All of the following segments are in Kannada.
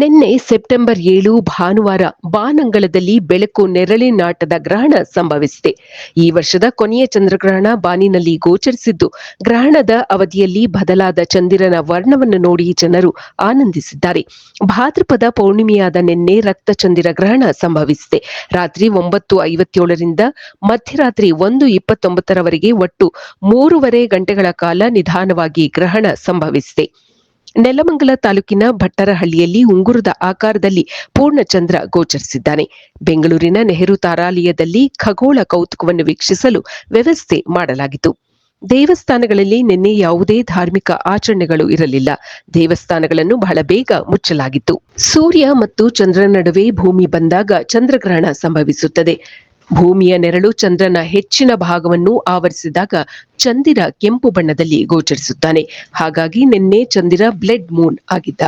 ನಿನ್ನೆ ಸೆಪ್ಟೆಂಬರ್ ಏಳು ಭಾನುವಾರ ಬಾನಂಗಳದಲ್ಲಿ ಬೆಳಕು ನೆರಳಿನಾಟದ ಗ್ರಹಣ ಸಂಭವಿಸಿದೆ. ಈ ವರ್ಷದ ಕೊನೆಯ ಚಂದ್ರಗ್ರಹಣ ಬಾನಿನಲ್ಲಿ ಗೋಚರಿಸಿದ್ದು, ಗ್ರಹಣದ ಅವಧಿಯಲ್ಲಿ ಬದಲಾದ ಚಂದಿರನ ವರ್ಣವನ್ನು ನೋಡಿ ಜನರು ಆನಂದಿಸಿದ್ದಾರೆ. ಭಾದ್ರಪದ ಪೌರ್ಣಿಮೆಯಾದ ನಿನ್ನೆ ರಕ್ತ ಚಂದಿರ ಗ್ರಹಣ ಸಂಭವಿಸಿದೆ. ರಾತ್ರಿ ಒಂಬತ್ತು ಐವತ್ತೇಳರಿಂದ ಮಧ್ಯರಾತ್ರಿ ಒಂದು ಇಪ್ಪತ್ತೊಂಬತ್ತರವರೆಗೆ ಒಟ್ಟು ಮೂರುವರೆ ಗಂಟೆಗಳ ಕಾಲ ನಿಧಾನವಾಗಿ ಗ್ರಹಣ ಸಂಭವಿಸಿದೆ. ನೆಲಮಂಗಲ ತಾಲೂಕಿನ ಭಟ್ಟರಹಳ್ಳಿಯಲ್ಲಿ ಉಂಗುರದ ಆಕಾರದಲ್ಲಿ ಪೂರ್ಣಚಂದ್ರ ಗೋಚರಿಸಿದ್ದಾನೆ. ಬೆಂಗಳೂರಿನ ನೆಹರು ತಾರಾಲಯದಲ್ಲಿ ಖಗೋಳ ಕೌತುಕವನ್ನು ವೀಕ್ಷಿಸಲು ವ್ಯವಸ್ಥೆ ಮಾಡಲಾಗಿತ್ತು. ದೇವಸ್ಥಾನಗಳಲ್ಲಿ ನಿನ್ನೆ ಯಾವುದೇ ಧಾರ್ಮಿಕ ಆಚರಣೆಗಳು ಇರಲಿಲ್ಲ. ದೇವಸ್ಥಾನಗಳನ್ನು ಬಹಳ ಬೇಗ ಮುಚ್ಚಲಾಗಿತ್ತು. ಸೂರ್ಯ ಮತ್ತು ಚಂದ್ರನ ನಡುವೆ ಭೂಮಿ ಬಂದಾಗ ಚಂದ್ರಗ್ರಹಣ ಸಂಭವಿಸುತ್ತದೆ. ಭೂಮಿಯ ನೆರಳು ಚಂದ್ರನ ಹೆಚ್ಚಿನ ಭಾಗವನ್ನು ಆವರಿಸಿದಾಗ ಚಂದಿರ ಕೆಂಪು ಬಣ್ಣದಲ್ಲಿ ಗೋಚರಿಸುತ್ತಾನೆ. ಹಾಗಾಗಿ ನಿನ್ನೆ ಚಂದಿರ ಬ್ಲೆಡ್ ಮೂನ್ ಆಗಿದ್ದ.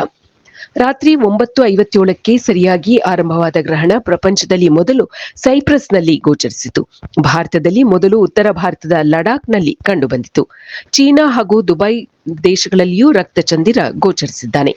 ರಾತ್ರಿ ಒಂಬತ್ತು ಐವತ್ತೇಳಕ್ಕೆ ಸರಿಯಾಗಿ ಆರಂಭವಾದ ಗ್ರಹಣ ಪ್ರಪಂಚದಲ್ಲಿ ಮೊದಲು ಸೈಪ್ರಸ್ನಲ್ಲಿ ಗೋಚರಿಸಿತು. ಭಾರತದಲ್ಲಿ ಮೊದಲು ಉತ್ತರ ಭಾರತದ ಲಡಾಖ್ನಲ್ಲಿ ಕಂಡುಬಂದಿತು. ಚೀನಾ ಹಾಗೂ ದುಬೈ ದೇಶಗಳಲ್ಲಿಯೂ ರಕ್ತ ಚಂದಿರ ಗೋಚರಿಸಿದ್ದಾನೆ.